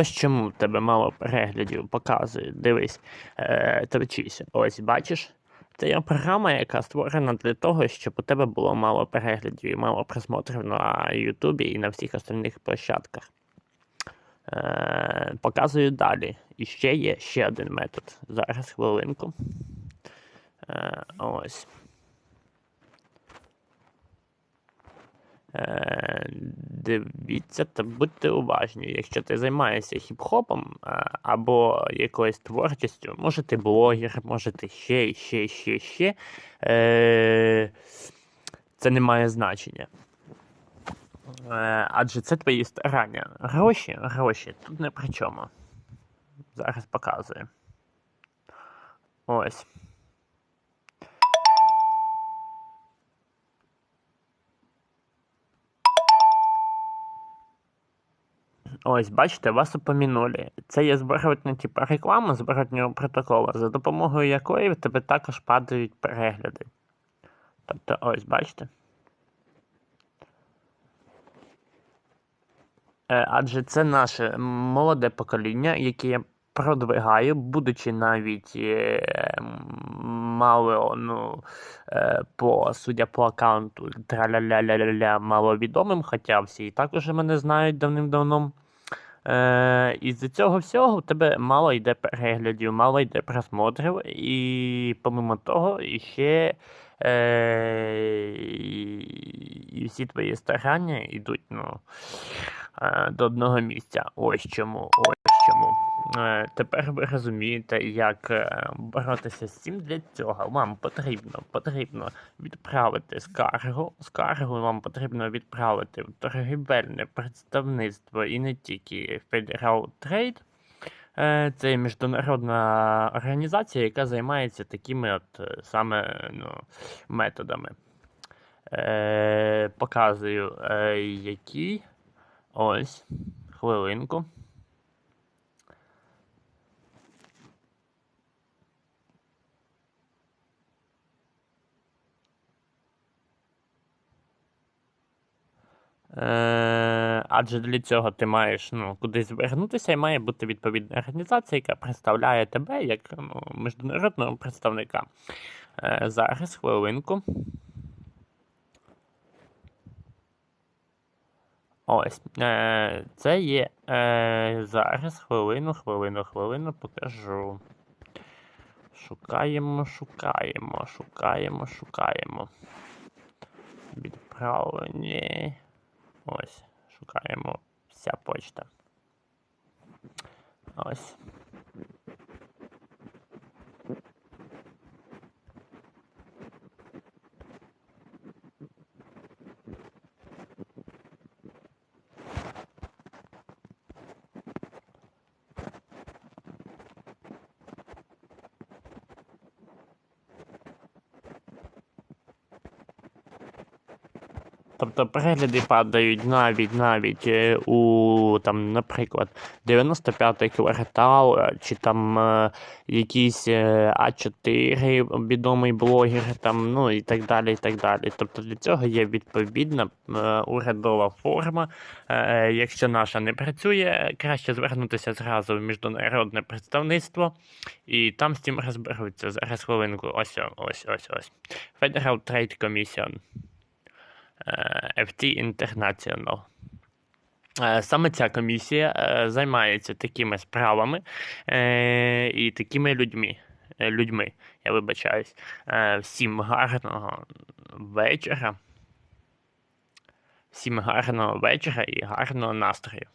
Ось чому в тебе мало переглядів показує. Дивись, е, торчися. Ось бачиш. Це є програма, яка створена для того, щоб у тебе було мало переглядів і мало просмотрів на Ютубі і на всіх остальних площадках. Е, показую далі. І ще є ще один метод. Зараз хвилинку. Е, ось. Дивіться та будьте уважні. Якщо ти займаєшся хіп-хопом е, або якоюсь творчістю, може ти блогер, може ти ще, ще, ще, ще. Е, Це не має значення. Е, Адже це твої старання. Гроші, гроші тут не при чому. Зараз показую. Ось. Ось, бачите, вас упомянули. Це є зворотня типу, реклама зворотнього протоколу, за допомогою якої в тебе також падають перегляди. Тобто, ось, бачите? Е, Адже це наше молоде покоління, яке я продвигаю, будучи навіть е, мало, ну, е, по, судя по аккаунту, траля-ля-ля-ля-ля, маловідомим, хоча всі і так уже мене знають давним-давно. Е, Із-за цього всього у тебе мало йде переглядів, мало йде просмотрів, і помимо того, ще е, і всі твої старання йдуть ну, до одного місця. Ось чому. Ось чому. Е, Тепер ви розумієте, як е, боротися з цим для цього. Вам потрібно потрібно відправити скаргу. Скаргу вам потрібно відправити в торгівельне представництво і не тільки Federal Trade. Е, Це міжнародна організація, яка займається такими от е, саме ну, методами. Е, Показую, е, які. Ось, хвилинку. Е, Адже для цього ти маєш ну, кудись звернутися і має бути відповідна організація, яка представляє тебе як ну, міжнародного представника. Е, Зараз хвилинку. Ось. Е, Це є е, зараз хвилину, хвилину, хвилину покажу. Шукаємо, шукаємо, шукаємо, шукаємо. Відправлені. Ось, шукаємо вся почта. Ось. Тобто перегляди падають навіть навіть е, у там, наприклад, 95-й квартал, е, чи там е, якийсь е, А4 відомий блогер, там, ну і так далі. і так далі. Тобто для цього є відповідна урядова форма. Якщо наша не працює, краще звернутися зразу в міжнародне представництво, і там з цим розберуться. Зараз хвилинку. Ось ось ось ось. Federal Trade Commission. Е, FT International. Е, Саме ця комісія е, займається такими справами і такими людьми. людьми. Я вибачаюсь. Всім гарного вечора. Всім гарного вечора і гарного настрою.